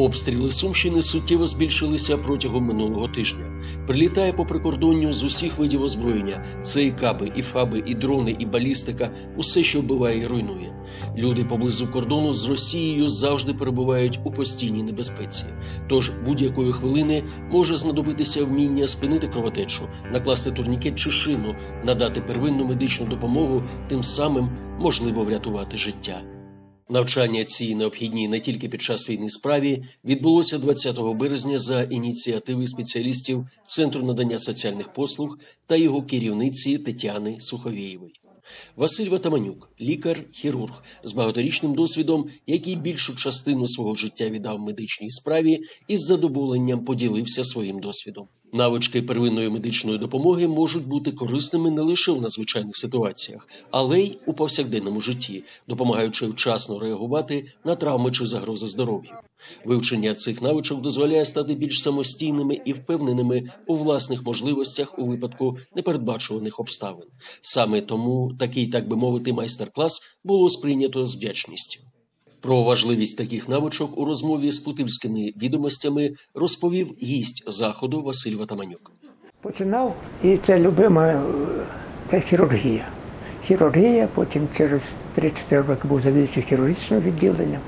Обстріли Сумщини суттєво збільшилися протягом минулого тижня. Прилітає по прикордонню з усіх видів озброєння. Це і каби, і фаби, і дрони, і балістика, усе, що вбиває і руйнує. Люди поблизу кордону з Росією завжди перебувають у постійній небезпеці. Тож будь-якої хвилини може знадобитися вміння спинити кровотечу, накласти турнікет чи шину, надати первинну медичну допомогу, тим самим можливо врятувати життя. Навчання цій необхідній не тільки під час війни справі відбулося 20 березня за ініціативи спеціалістів Центру надання соціальних послуг та його керівниці Тетяни Суховєєвої. Василь Ватаманюк, лікар-хірург з багаторічним досвідом, який більшу частину свого життя віддав медичній справі, із задоволенням поділився своїм досвідом. Навички первинної медичної допомоги можуть бути корисними не лише в надзвичайних ситуаціях, але й у повсякденному житті, допомагаючи вчасно реагувати на травми чи загрози здоров'ю. Вивчення цих навичок дозволяє стати більш самостійними і впевненими у власних можливостях у випадку непередбачуваних обставин. Саме тому такий, так би мовити, майстер-клас було сприйнято з вдячністю. Про важливість таких навичок у розмові з путильськими відомостями розповів гість заходу Василь Ватаманюк. Починав, і це любима е, це хірургія. Хірургія, потім через 3-4 роки був завідувачем хірургічного відділення.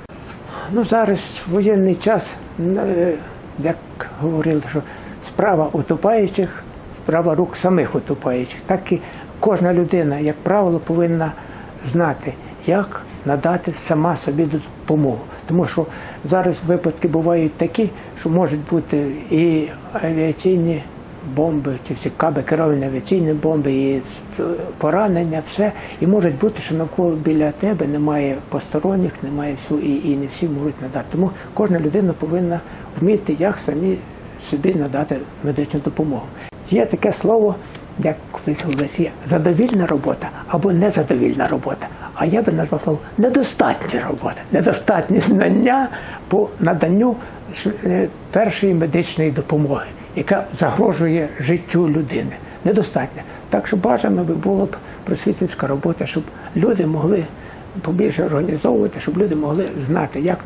Ну зараз воєнний час, е, як говорили, що справа утопаючих, справа рук самих утопаючих. Так і кожна людина, як правило, повинна знати, як надати сама собі допомогу. Тому що зараз випадки бувають такі, що можуть бути і авіаційні бомби, ці всі каби, керовані авіаційні бомби, і поранення, все. І може бути, що навколо біля тебе немає посторонніх, немає всю, і, і не всі можуть надати. Тому кожна людина повинна вміти, як самі собі надати медичну допомогу. Є таке слово, як колись говорилось, задовільна робота або незадовільна робота. А я би назвав слово недостатня робота, недостатні знання по наданню е, першої медичної допомоги, яка загрожує життю людини. Недостатня. Так що бажано би було б просвітницька робота, щоб люди могли побільше організовувати, щоб люди могли знати, як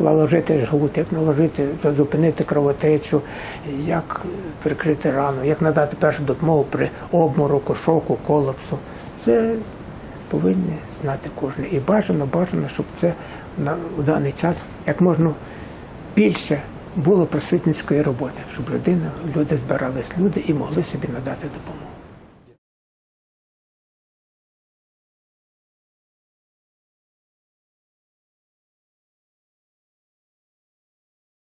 наложити жгут, як наложити, зупинити кровотечу, як прикрити рану, як надати першу допомогу при обмороку, шоку, колапсу. Це повинні знати кожен. І бажано, бажано, щоб це на у даний час як можна більше було просвітницької роботи, щоб людина, люди збирались люди і могли собі надати допомогу.